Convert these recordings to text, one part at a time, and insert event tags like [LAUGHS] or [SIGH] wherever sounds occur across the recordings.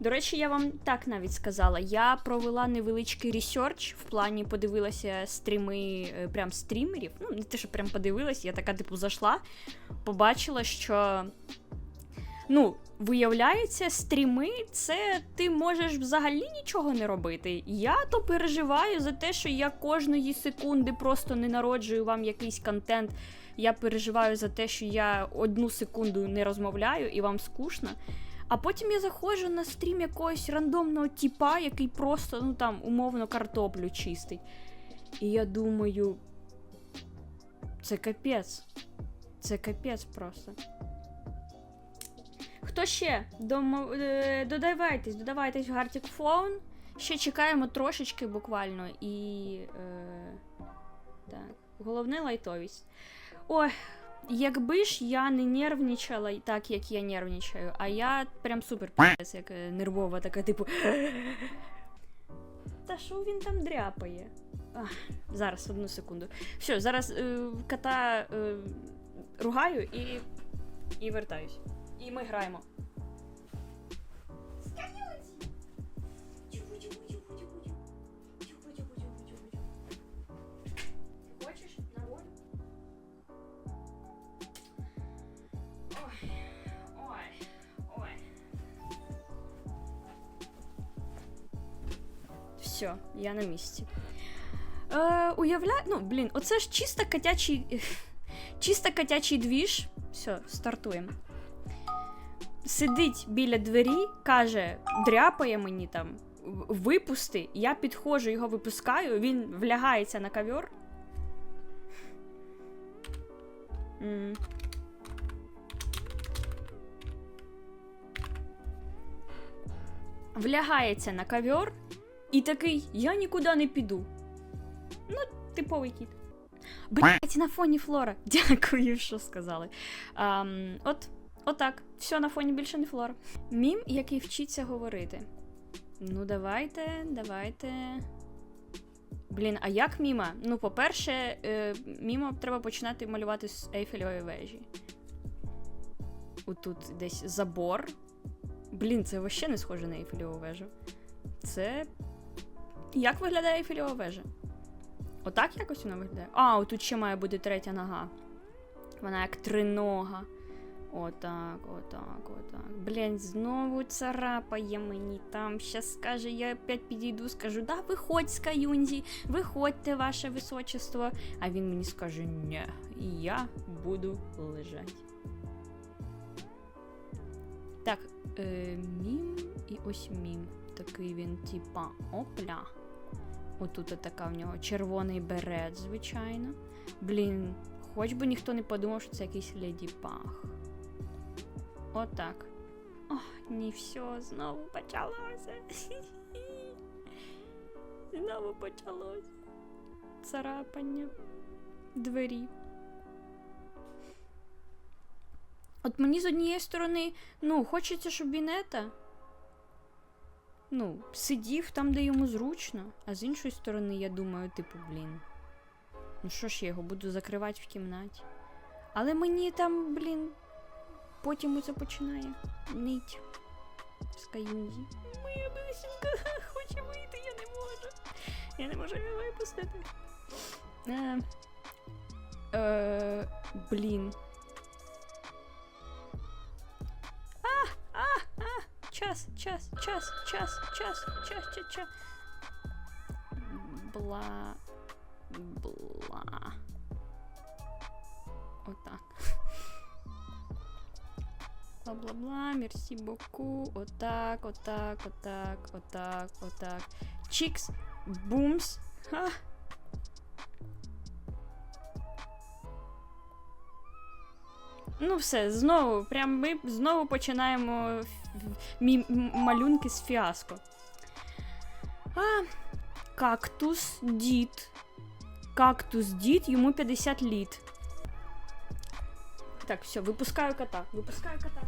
До речі, я вам так навіть сказала. Я провела невеличкий ресерч в плані подивилася стріми е, прям стрімерів. Ну, не те, що прям подивилась, я така, типу, зайшла, побачила, що. Ну, виявляється, стріми це ти можеш взагалі нічого не робити. Я то переживаю за те, що я кожної секунди просто не народжую вам якийсь контент. Я переживаю за те, що я одну секунду не розмовляю і вам скучно. А потім я заходжу на стрім якогось рандомного тіпа, який просто, ну там, умовно, картоплю чистить. І я думаю. Це капець. Це капець просто. Хто ще? Е, Додавайтесь, додавайтесь в Gartic Phone. Ще чекаємо трошечки буквально. І. Е... Так. Головне лайтовість. Ой, якби ж я не нервничала так, як я нервничаю, а я прям супер пи***ць, як е, нервова, така, типу. Та що він там дряпає? Ах, зараз, одну секунду. Все, зараз е, кота е, ругаю і, і вертаюсь. І ми граємо. Все, я на місці. Е, уявляю, ну, блін, оце ж чисто котячий. [LAUGHS] Чисто котячий двіж. Все, стартуємо. Сидить біля двері, каже, дряпає мені там, випусти. Я підходжу, його випускаю, він влягається на ковер. М. Влягається на ковер і такий: я нікуди не піду. Ну, типовий кіт. Блять, на фоні флора. [LAUGHS] Дякую, що сказали. Ам, от, отак. Все на фоні більше не флора. Мім, який вчиться говорити. Ну, давайте, давайте. Блін, а як міма? Ну, по-перше, е, міма треба починати малювати з Ейфелевої вежі. Отут десь забор. Блін, це вообще не схоже на Ейфелеву вежу. Це. Як виглядає Ейфелева вежа? Отак якось вона виглядає? А, отут ще має бути третя нога. Вона як тринога. Отак, отак, отак. Блін, знову царапає мені там. Щас скаже, я опять підійду, скажу, да, виходь з каюнзі, виходьте, ваше височество. А він мені скаже, ні, я буду лежати. Так, е, мім і ось мім. Такий він, типа, опля. Отут така в нього червоний берет, звичайно. Блін, хоч би ніхто не подумав, що це якийсь леді пах. Отак. Ох, ні, все, знову почалося. [LAUGHS] Знову почалося. Царапання двері. От мені з однієї сторони, ну, хочеться, щоб він ета, ну, сидів там, де йому зручно, а з іншої сторони, я думаю, типу, блін. Ну що ж я його буду закривати в кімнаті? Але мені там, блін, потім це починає нить з каюнзі. Моя бисенька [LAUGHS] хоче вийти, я не можу. Я не можу її випустити. Е, е, блін. Час, час, час, час, час, час, час, час. Бла. Бла. Отак. Бла-бла-бла, мерсі боку. Отак, отак, отак, отак, отак. Чікс, бумс. Ха. Ну, все, знову, прям ми знову починаємо мі- малюнки з фіаско. А, кактус дід. Кактус дід, йому 50 літ. Так, все, випускаю кота. Випускаю кота.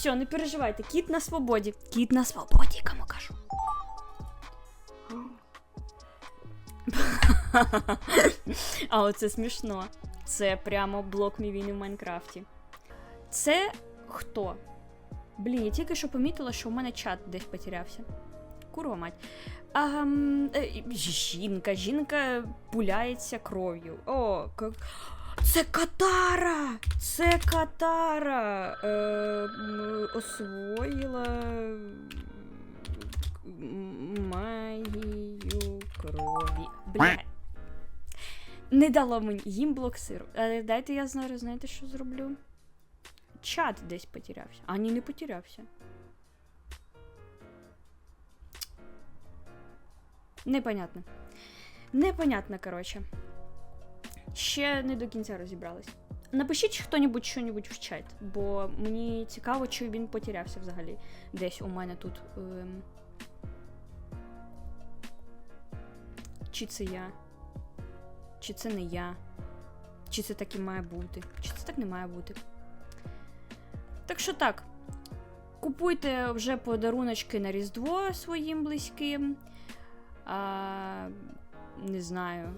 Все, не переживайте, кіт на свободі. Кіт на свободі, кому кажу. а оце смішно. Це прямо блок мій війни в Майнкрафті. Це хто? Блін, я тільки що помітила, що у мене чат десь потерявся. Курва мать. А, е, Жінка, жінка пуляється кров'ю. О, как. Це Катара! Це Катара! Е, освоїла магію крові. Бля. Не дало мені їм блок сиру. Е, дайте я знаю, знаєте, що зроблю? Чат десь потерявся. А ні, не потерявся. Непонятно. Непонятно, коротше. Ще не до кінця розібралась. Напишіть хто-небудь що-небудь в чат, бо мені цікаво, чи він потерявся взагалі десь у мене тут. Ем... Чи це я? Чи це не я? Чи це так і має бути? Чи це так не має бути? Так що так. Купуйте вже подаруночки на Різдво своїм близьким. А, не знаю.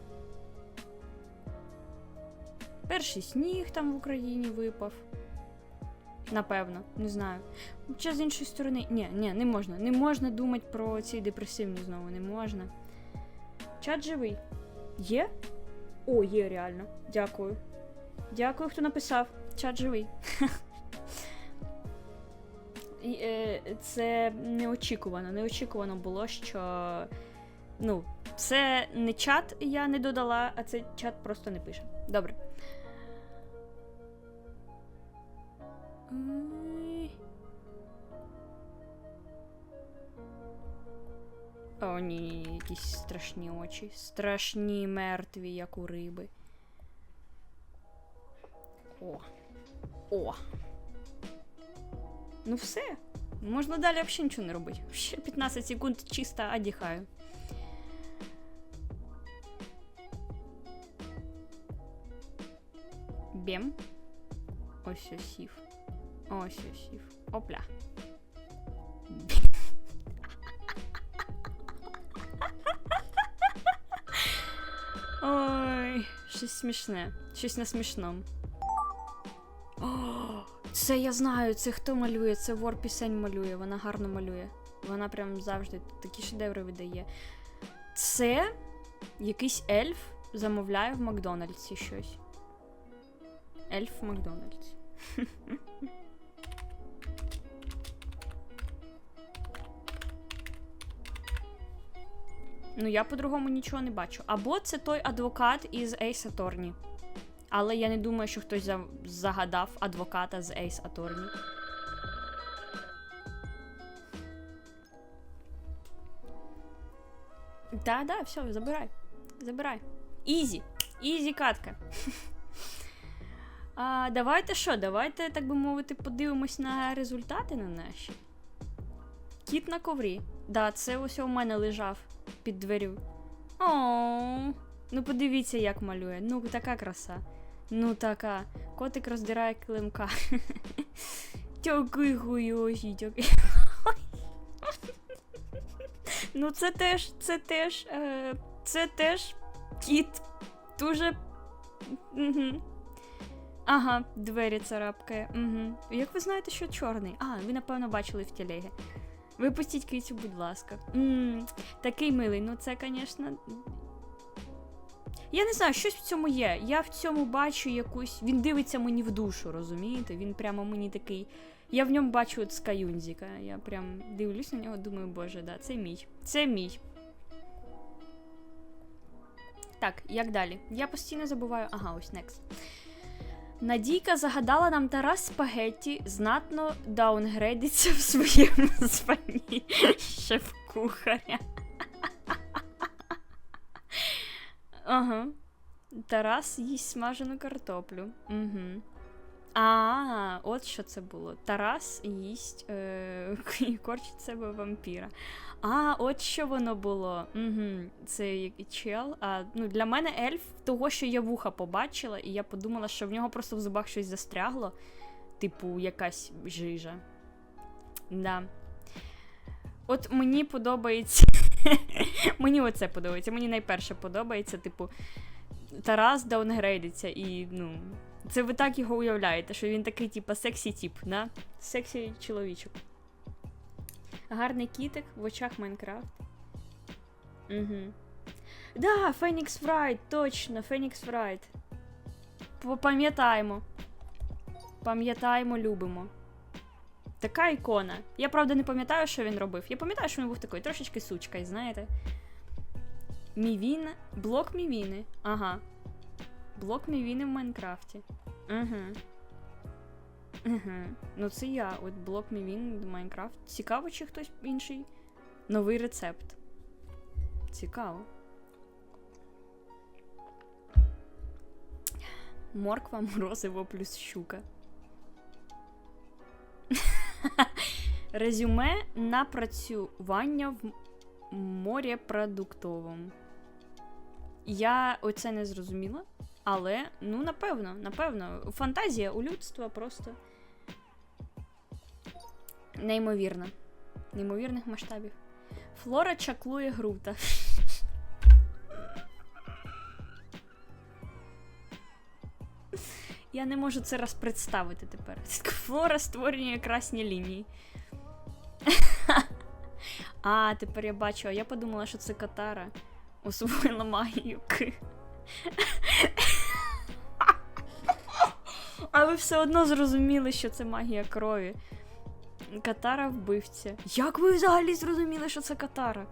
Перший сніг там в Україні випав. Напевно, не знаю. Хоча з іншої сторони. Ні, ні, не можна. Не можна думати про ці депресивні знову, не можна. Чат живий. Є? О, є реально. Дякую. Дякую, хто написав. Чат живий. [LAUGHS] Е, це неочікувано. Неочікувано було, що. Ну, це не чат я не додала, а це чат просто не пише. Добре. О, ні, ні, ні, якісь страшні очі. Страшні мертві, як у риби. О. О. Ну все. Можна далі взагалі нічого не робити. Ще 15 секунд чисто одихаю. Бем. Ось ось сів. Ось ось. Опля. Ой, щось смішне. Щось не смішно. О, це я знаю, це хто малює, це вор пісень малює, вона гарно малює. Вона прям завжди такі шедеври видає. Це якийсь ельф замовляє в Макдональдсі щось. Ельф в Макдональдсі. [LAUGHS] Ну, я по-другому нічого не бачу. Або це той адвокат із Ace Attorney. Але я не думаю, що хтось загадав адвоката з Ace Attorney. Да, да, все, забирай. Забирай. Ізі. Ізі катка. [LAUGHS] А, давайте що? Давайте, так би мовити, подивимось на результати на наші. Кіт на коврі. Да, це ось у мене лежав під дверю. О, ну подивіться, як малює. Ну, така краса. Ну така. Котик роздирає килимка. Дякую, хуйоші, дякую. Ну, це теж, це теж, е, це теж кіт. Дуже. Ага, двері царапкає. Угу. Як ви знаєте, що чорний? А, ви, напевно, бачили в телегі. Випустіть кицю, будь ласка. м такий милий, ну це, звісно. Я не знаю, щось в цьому є. Я в цьому бачу якусь. Він дивиться мені в душу, розумієте? Він прямо мені такий. Я в ньому бачу от скаюнзіка. Я прям дивлюсь на нього, думаю, боже, да, це мій. Це мій. Так, як далі? Я постійно забуваю. Ага, ось next. Надійка загадала нам Тарас Спагетті знатно даунгрейдиться в своєму [LAUGHS] званні шеф-кухаря. [LAUGHS] Ага. Тарас їсть смажену картоплю. Угу. А, от що це було. Тарас їсть е, [LAUGHS] корчить себе вампіра. А, от що воно було. Угу. Це як чел. А, ну, для мене ельф того, що я вуха побачила, і я подумала, що в нього просто в зубах щось застрягло. Типу, якась жижа. Да. От мені подобається. [LAUGHS] Мені оце подобається. Мені найперше подобається, типу, Тарас даунгрейдиться і, ну. Це ви так його уявляєте, що він такий, типу, сексі тип, да? Сексі чоловічок. Гарний кітик в очах Майнкрафт. Угу. Да, Фенікс Фрайт, точно, Фенікс Фрайт. Пам'ятаємо. Пам'ятаємо, любимо. Така ікона. Я правда не пам'ятаю, що він робив. Я пам'ятаю, що він був такий трошечки сучкою, знаєте. Мівін. Блок Мівіни. Ага. Блок Мівіни в Майнкрафті. Угу. Угу. Ну це я. От блок Мівін в Майнкрафт. Цікаво, чи хтось інший. Новий рецепт. Цікаво. Морква, морозиво плюс щука. [LAUGHS] Резюме на працювання в морепродуктовому. Я оце не зрозуміла, але ну напевно, напевно, фантазія у людства просто неймовірна. Неймовірних масштабів. Флора чаклує грута. Я не можу це раз представити тепер. Флора створює красні лінії. А, тепер я бачу, я подумала, що це Катара освоїла магію. А ви все одно зрозуміли, що це магія крові. Катара вбивця. Як ви взагалі зрозуміли, що це Катара?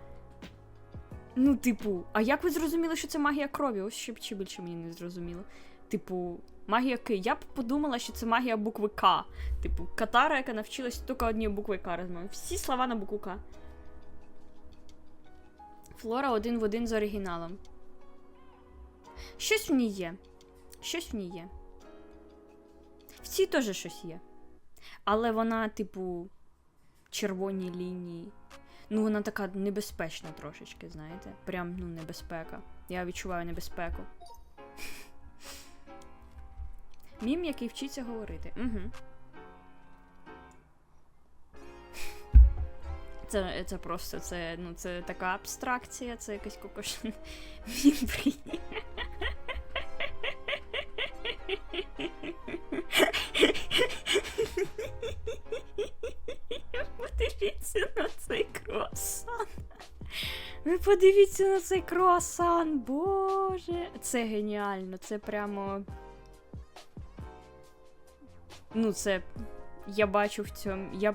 Ну, типу, а як ви зрозуміли, що це магія крові? Ось ще, ще більше мені не зрозуміло. Типу, магія К. Я б подумала, що це магія букви К. Типу, Катара, яка навчилась тільки однієї букви К розмовляти. Всі слова на букву К. Флора один в один з оригіналом. Щось в ній є. Щось в ній є. В цій теж щось є. Але вона, типу, червоні лінії. Ну, вона така небезпечна трошечки, знаєте. Прям, ну, небезпека. Я відчуваю небезпеку. [LAUGHS] Мім, який вчиться говорити. Угу. Це, це просто це, ну, це така абстракція, це якась кокошин. Мімбрі. Подивіться на цей круасан, боже. Це геніально, це прямо. Ну, це. Я бачу в цьому. Я.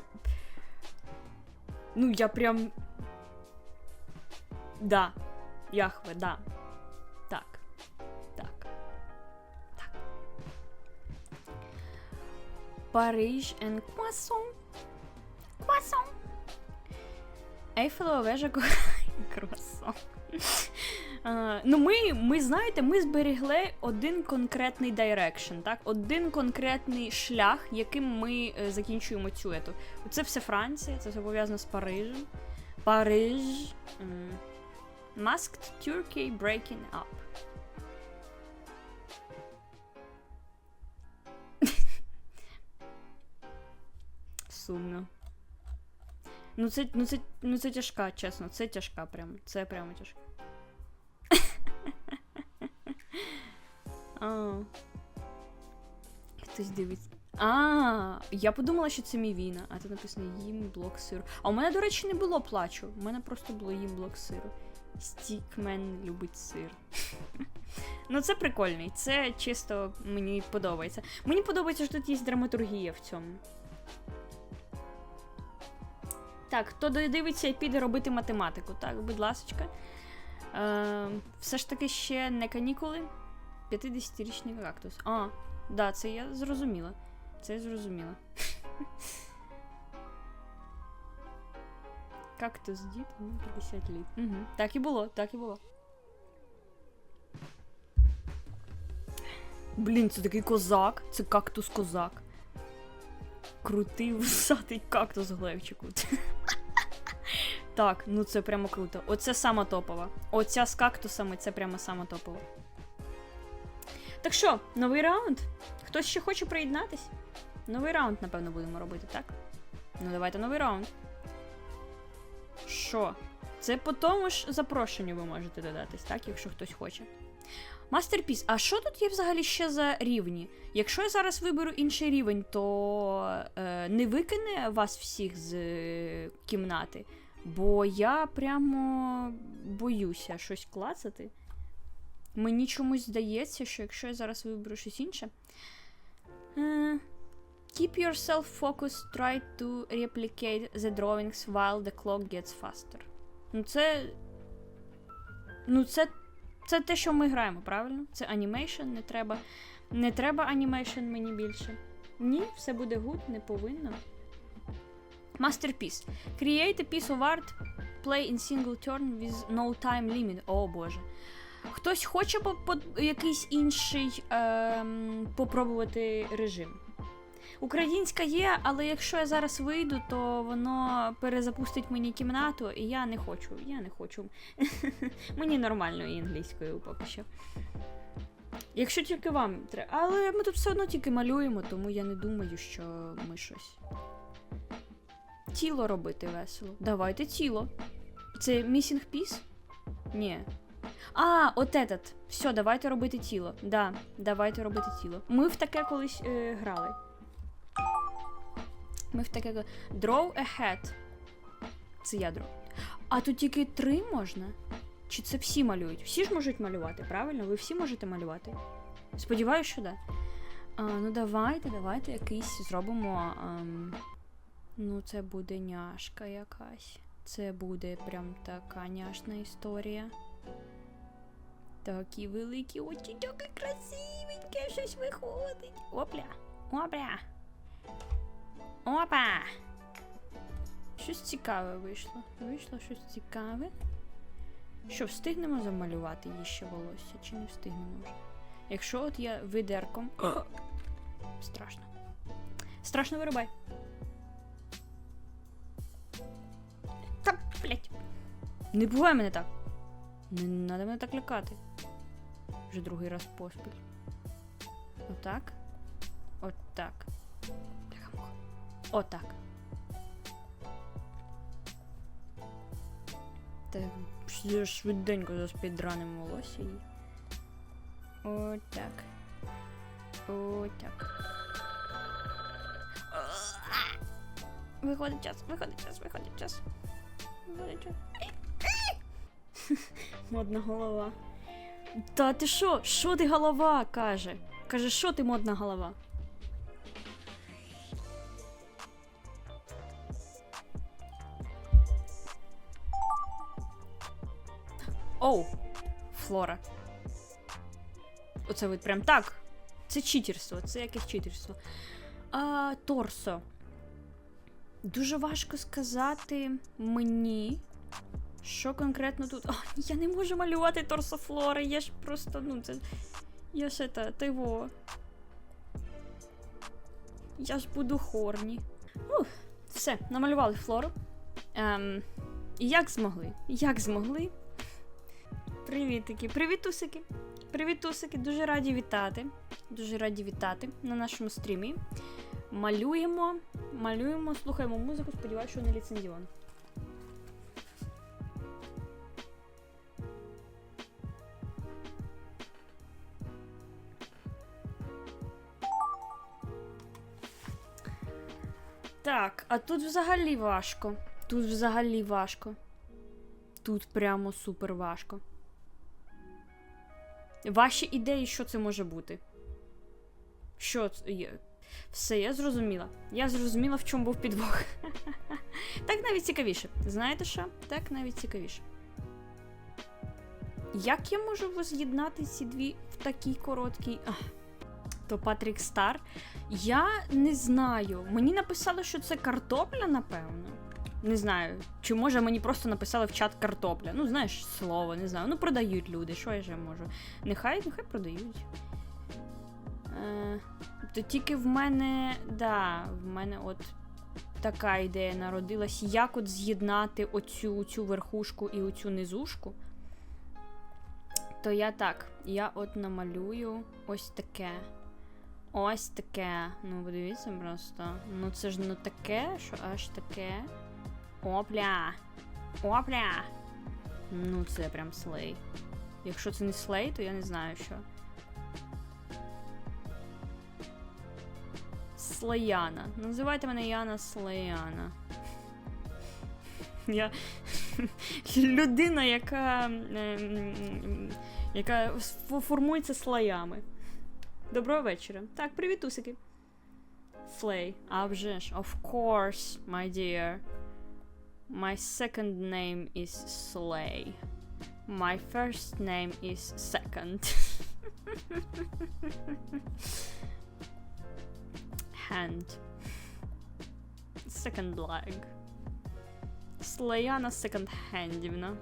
Ну, я прям. Да. Яхве, да. Так. Так. Так. Париж and Croissant. Croissant. Ейфелева вежа [LAUGHS] Круасан. А, ну, ми, ми, знаєте, ми зберегли один конкретний дайрекшн, так? Один конкретний шлях, яким ми е, закінчуємо цю ету. Це все Франція, це все пов'язано з Парижем. Париж. м, Masked Turkey Breaking Up. [LAUGHS] Сумно. Ну це, ну, це, ну це тяжка, чесно, це тяжка прям. Це прямо тяжка. Хтось дивиться. А, я подумала, що це мівіна, а тут написано їм блок сиру. А у мене, до речі, не було плачу. У мене просто було їм блок сиру. Стікмен любить сир. [LAUGHS] ну, це прикольний. Це чисто мені подобається. Мені подобається, що тут є драматургія в цьому. Так, хто дивиться і піде робити математику, так, будь ласочка. Е, все ж таки ще не канікули. 50-річний кактус. А, да, це я зрозуміла. Це я зрозуміла. [LAUGHS] Кактус дід, йому 50 літ. Угу. Так і було, так і було. Блін, це такий козак. Це кактус козак. Крутий [LAUGHS] вусатий кактус Глевчику. [LAUGHS] Так, ну це прямо круто. Оце сама топова. Оця з кактусами це прямо сама топова. Так що, новий раунд? Хтось ще хоче приєднатись? Новий раунд, напевно, будемо робити, так? Ну, давайте новий раунд. Що? Це по тому ж запрошенню ви можете додатись, так, якщо хтось хоче. Мастерпіс, а що тут є взагалі ще за рівні? Якщо я зараз виберу інший рівень, то е, не викине вас всіх з е, кімнати. Бо я прямо боюся щось клацати. Мені чомусь здається, що якщо я зараз виберу щось інше. Е, keep yourself focused, try to replicate the drawings while the clock gets faster. Ну, це. Ну, це. Це те, що ми граємо, правильно? Це анімейшн, не треба. Не треба анімейшн мені більше. Ні, все буде гуд, не повинно. Masterpiece. Create a piece of art, play in single turn with no time limit. О боже. Хтось хоче по, по, якийсь інший ем, попробувати режим. Українська є, але якщо я зараз вийду, то воно перезапустить мені кімнату, і я не хочу. Я не хочу. [LAUGHS] мені нормальної англійською поки що. Якщо тільки вам треба. Але ми тут все одно тільки малюємо, тому я не думаю, що ми щось. Тіло робити весело. Давайте тіло. Це missing piece? Ні. А, от этот. Все, давайте робити тіло. Да, давайте робити тіло. Ми в таке колись е, грали. Ми в таке. Draw a hat. Це я draw. А тут тільки три можна? Чи це всі малюють? Всі ж можуть малювати, правильно? Ви всі можете малювати? Сподіваюсь, що да. А, ну давайте, давайте якийсь зробимо. ем, Ну, це буде няшка якась. Це буде прям така няшна історія. Такі великі очі, таке красивеньке, щось виходить. Опля, опля. Опа! Щось цікаве вийшло. Вийшло щось цікаве. Що, встигнемо замалювати їй ще волосся, чи не встигнемо вже? Якщо от я видерком. Страшно. Страшно вирубай. Не бувай мене так. Не треба мене так лякати. Вже другий раз поспіль. Отак. Отак. Отак. Та швиденько заспідранимо волосся і. Отак. Отак. Виходить час, виходить час, виходить час. Виходить час. [LAUGHS] Модна голова. Та ти що? Що ти голова? каже. Каже, що ти модна голова? Оу, Флора. Оце ви прям так. Це читерство, це якесь читерство. А, торсо. Дуже важко сказати мені, що конкретно тут. О, я не можу малювати торсо Флори, я ж просто, ну, це. Я ж это, ти во. Я ж буду хорні. Ух, все, намалювали Флору. Ем, як змогли? Як змогли? Привітики, привітусики. Привітусики, дуже раді вітати. Дуже раді вітати на нашому стрімі. Малюємо, малюємо, слухаємо музику, сподіваюся, що не ліцензіон. А тут взагалі важко. Тут взагалі важко. Тут прямо супер важко. Ваші ідеї, що це може бути? Що це? Все, я зрозуміла. Я зрозуміла, в чому був підвох. [LAUGHS] так навіть цікавіше. Знаєте що? Так навіть цікавіше. Як я можу воз'єднати ці дві в такій короткій. То Патрік Стар. Я не знаю. Мені написали, що це картопля, напевно. Не знаю. Чи може мені просто написали в чат картопля. Ну, знаєш, слово, не знаю. Ну, продають люди, що я ще можу. Нехай, нехай продають. Е, то тільки в мене, да, в мене от така ідея народилась. Як от з'єднати оцю цю верхушку і оцю низушку. То я так, я от намалюю ось таке. Ось таке. Ну, подивіться просто. Ну це ж не таке, що аж таке. Опля. Опля. Ну, це прям слей. Якщо це не слей, то я не знаю що. Слеяна. Називайте мене Яна Слеяна. [LAUGHS] Я [LAUGHS] людина, яка, ем, яка формується слоями. Доброго вечора. Так, привіт, усики. Слей. А вже ж. Of course, my dear. My second name is Slay. My first name is Second. [LAUGHS] Hand. Second leg. Слеяна секонд-хендівна.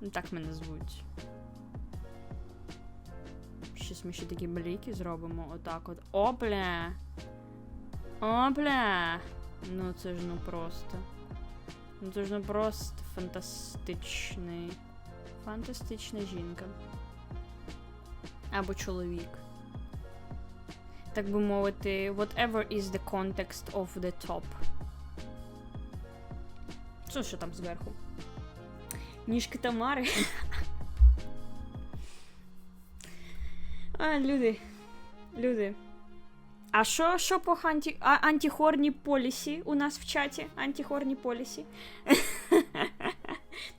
Ну, Так мене звуть. Щось ми ще такі бліки зробимо. Отак от. Опля! Опля! Ну це ж ну просто. Ну це ж ну просто фантастичний. Фантастична жінка. Або чоловік. Так би мовити, whatever is the context of the top. Що ще там зверху? Ніжки Тамари. Люди. Люди. А що, що по анті, а, антихорні полісі у нас в чаті? Антихорні полісі. [LAUGHS]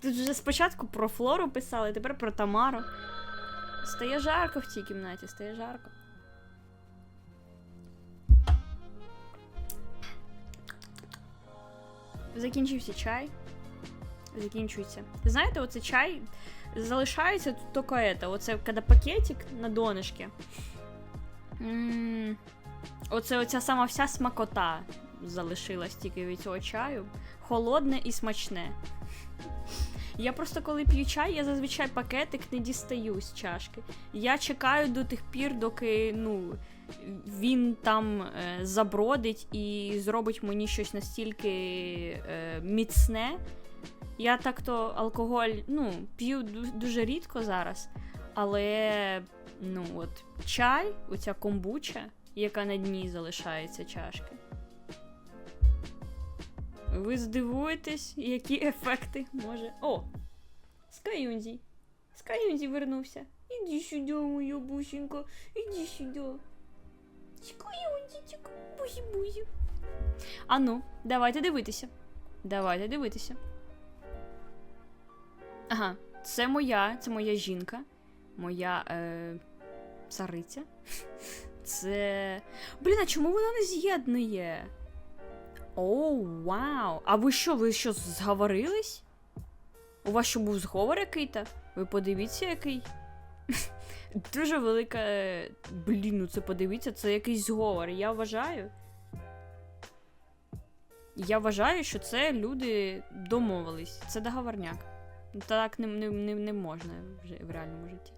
Тут вже спочатку про Флору писали, тепер про Тамару. Стає жарко в цій кімнаті, стає жарко. Закінчився чай. Закінчується. Знаєте, оце чай залишається тут тільки это. Оце коли пакетик на донышке. Оце оця сама вся смакота залишилась тільки від цього чаю. Холодне і смачне. Я просто коли п'ю чай, я зазвичай пакетик не дістаю з чашки. Я чекаю до тих пір, доки ну, він там е, забродить і зробить мені щось настільки е, міцне. Я так-то алкоголь ну, п'ю дуже рідко зараз, але ну, от, чай, оця комбуча, яка на дні залишається чашки. Ви здивуєтесь, які ефекти може. О! Скаюнзі. Скаюнзі вернувся. Іди сюди, моя бусінка, іди сюди. Скаюнзі, бузі-бузі. Ану, давайте дивитися. Давайте дивитися. Ага, це моя, це моя жінка, моя е, цариця. Це. Блін, а чому вона не з'єднує? Оу, вау! А ви що, ви що, зговорились? У вас що був зговор який-то? Ви подивіться, який. [LAUGHS] Дуже велика. е, Блін, ну це подивіться, це якийсь зговор. Я вважаю. Я вважаю, що це люди домовились. Це договорняк. Так не, не, не, не можна вже в реальному житті.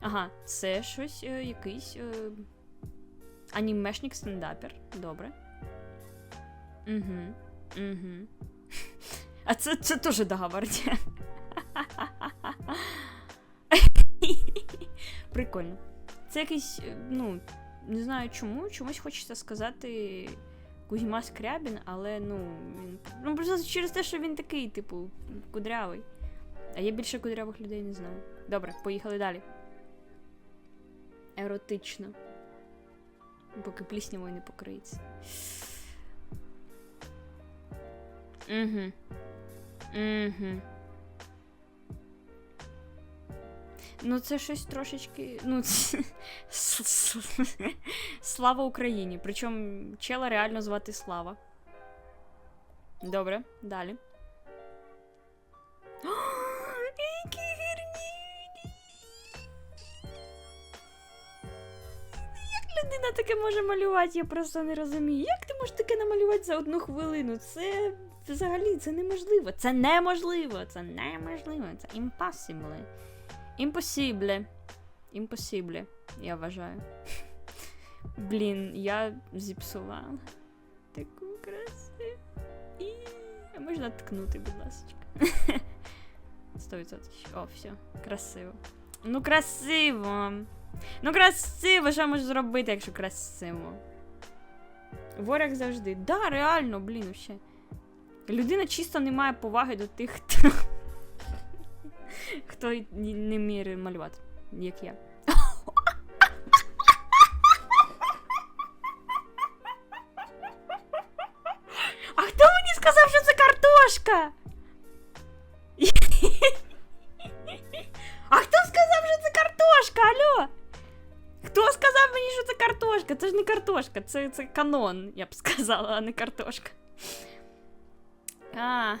Ага, це щось е, якийсь е, анімешник стендапер. Добре. Угу. Угу. А це, це теж договорняк. Прикольно. Це якийсь, е, ну, не знаю чому, чомусь хочеться сказати Кузьма Скрябін, але ну, він. Ну, просто через те, що він такий, типу, кудрявий. А я більше кудрявих людей не знаю. Добре, поїхали далі. Еротично. Поки пліснявою не покриється. Угу. Угу. Ну, це щось трошечки. Ну, [LAUGHS] Слава Україні. Причому чела реально звати Слава. Добре, далі. Таке може малювати, я просто не розумію. Як ти можеш таке намалювати за одну хвилину? Це взагалі це неможливо. Це неможливо. Це неможливо. Це impossible. Impossible. Impossible, я вважаю. [LAUGHS] Блін, я зіпсувала. Таку красиву. І... Можна ткнути, будь ласка. [LAUGHS] 100%. О, все, красиво. Ну, красиво. Ну, красиво, що можу зробити, якщо красиво. Ворог завжди. Да, реально, блін, ще. Людина чисто не має поваги до тих, [LAUGHS] хто. Хто не вміє малювати, як я. А хто мені сказав, що це картошка? Картошка? Це ж не картошка, це, це канон, я б сказала, а не картошка. А,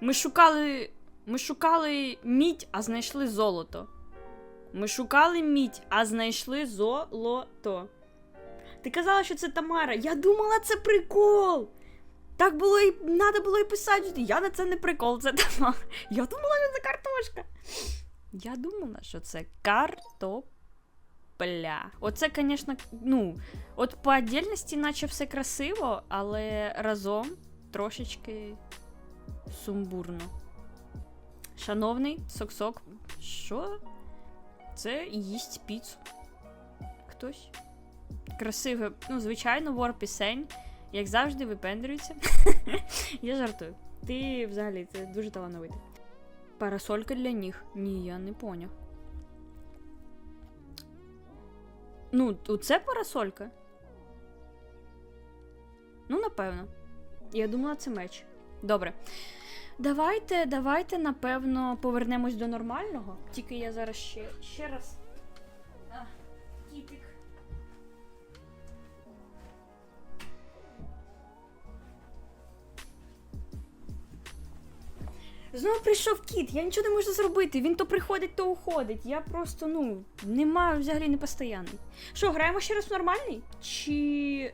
ми шукали. Ми шукали мідь, а знайшли золото. Ми шукали мідь, а знайшли золото. Ти казала, що це Тамара. Я думала, це прикол. Так було і треба було і писати. Я на це не прикол, це Тамара. Я думала, що це картошка. Я думала, що це картопля. Оце, звісно, ну, от по отдельності, наче все красиво, але разом трошечки сумбурно. Шановний сок-сок, що? Це їсть піцу. Хтось? Красиве, ну, звичайно, вор пісень, як завжди, випендрюється. [LAUGHS] Я жартую. Ти взагалі ти дуже талановитий. Парасолька для них. Ні, я не поняв. Ну, це парасолька? Ну, напевно. Я думала, це меч. Добре. Давайте, давайте, напевно, повернемось до нормального. Тільки я зараз ще, ще раз. Знову прийшов кіт, я нічого не можу зробити. Він то приходить, то уходить. Я просто, ну, нема взагалі непостоянний. Що, граємо ще раз в нормальний? Чи